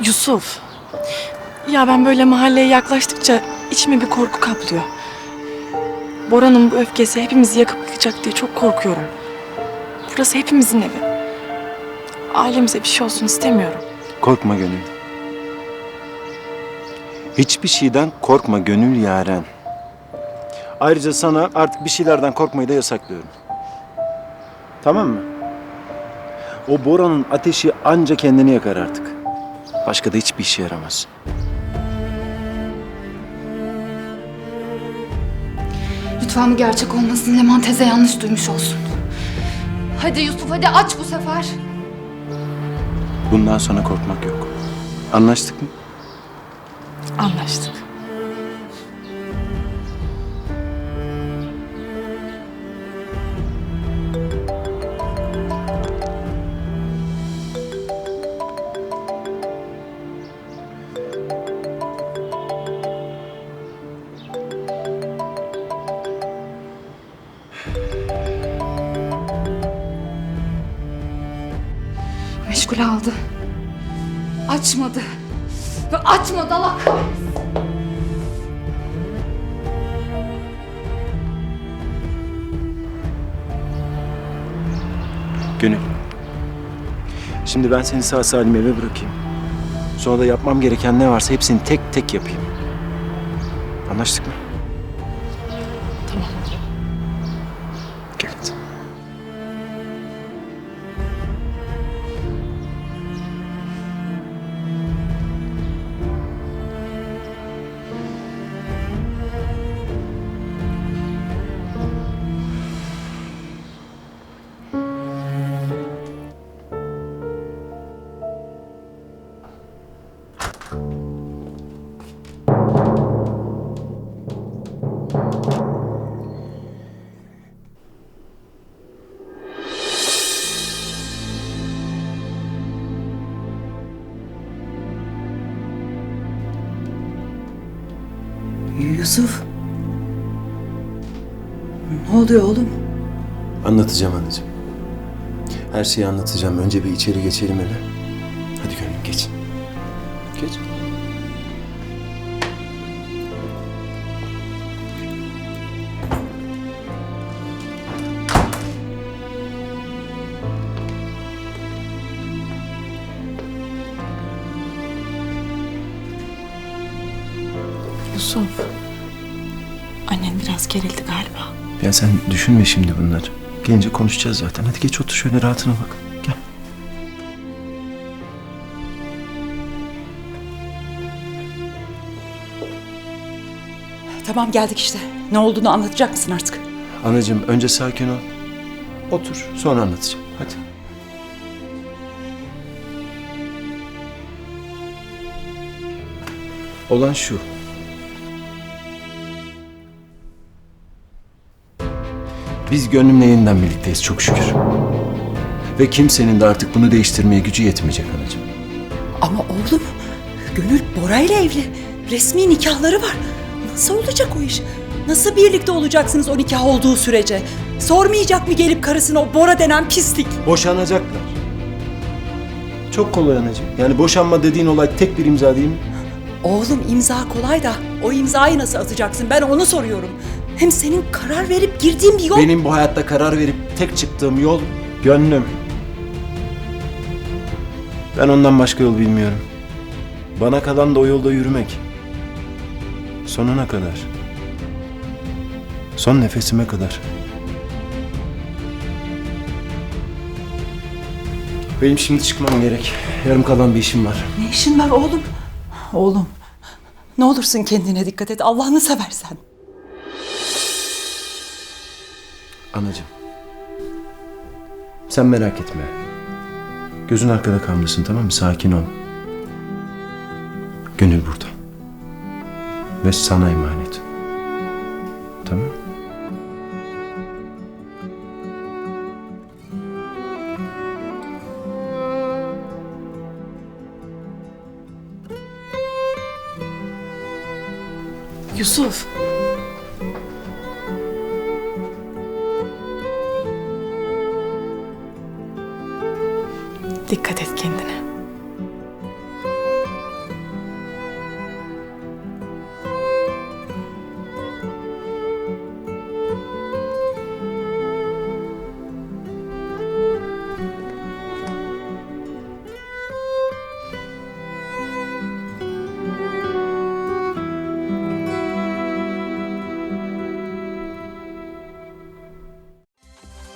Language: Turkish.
Yusuf. Ya ben böyle mahalleye yaklaştıkça içime bir korku kaplıyor. Bora'nın bu öfkesi hepimizi yakıp yıkacak diye çok korkuyorum. Burası hepimizin evi. Ailemize bir şey olsun istemiyorum. Korkma gönül. Hiçbir şeyden korkma gönül yaren. Ayrıca sana artık bir şeylerden korkmayı da yasaklıyorum. Tamam mı? O Bora'nın ateşi anca kendini yakar artık. Başka da hiçbir işe yaramaz. Lütfen bu gerçek olmasın. Leman teyze yanlış duymuş olsun. Hadi Yusuf hadi aç bu sefer. Bundan sonra korkmak yok. Anlaştık mı? Anlaştık. Meşgul aldı. Açmadı. Açmadı Allah kahretsin. Gönül. Şimdi ben seni sağ salim eve bırakayım. Sonra da yapmam gereken ne varsa hepsini tek tek yapayım. Anlaştık mı? Yusuf. Ne oluyor oğlum? Anlatacağım anneciğim. Her şeyi anlatacağım. Önce bir içeri geçelim eve. Hadi gönlüm geç. Geç. Yusuf. Annen biraz gerildi galiba. Ya sen düşünme şimdi bunları. Gelince konuşacağız zaten. Hadi geç otur şöyle rahatına bak. Gel. Tamam geldik işte. Ne olduğunu anlatacak mısın artık? Anacığım önce sakin ol. Otur sonra anlatacağım. Hadi. Olan şu. Biz gönlümle yeniden birlikteyiz çok şükür. Ve kimsenin de artık bunu değiştirmeye gücü yetmeyecek anacığım. Ama oğlum, Gönül Bora ile evli. Resmi nikahları var. Nasıl olacak o iş? Nasıl birlikte olacaksınız o nikah olduğu sürece? Sormayacak mı gelip karısına o Bora denen pislik? Boşanacaklar. Çok kolay anacığım. Yani boşanma dediğin olay tek bir imza değil mi? Oğlum imza kolay da o imzayı nasıl atacaksın? Ben onu soruyorum. Hem senin karar verip girdiğin bir yol... Benim bu hayatta karar verip tek çıktığım yol gönlüm. Ben ondan başka yol bilmiyorum. Bana kalan da o yolda yürümek. Sonuna kadar. Son nefesime kadar. Benim şimdi çıkmam gerek. Yarım kalan bir işim var. Ne işin var oğlum? Oğlum, ne olursun kendine dikkat et. Allah'ını seversen. Anacığım. Sen merak etme. Gözün arkada kalmasın tamam mı? Sakin ol. Gönül burada. Ve sana emanet. Tamam Yusuf. Dikkat et kendine.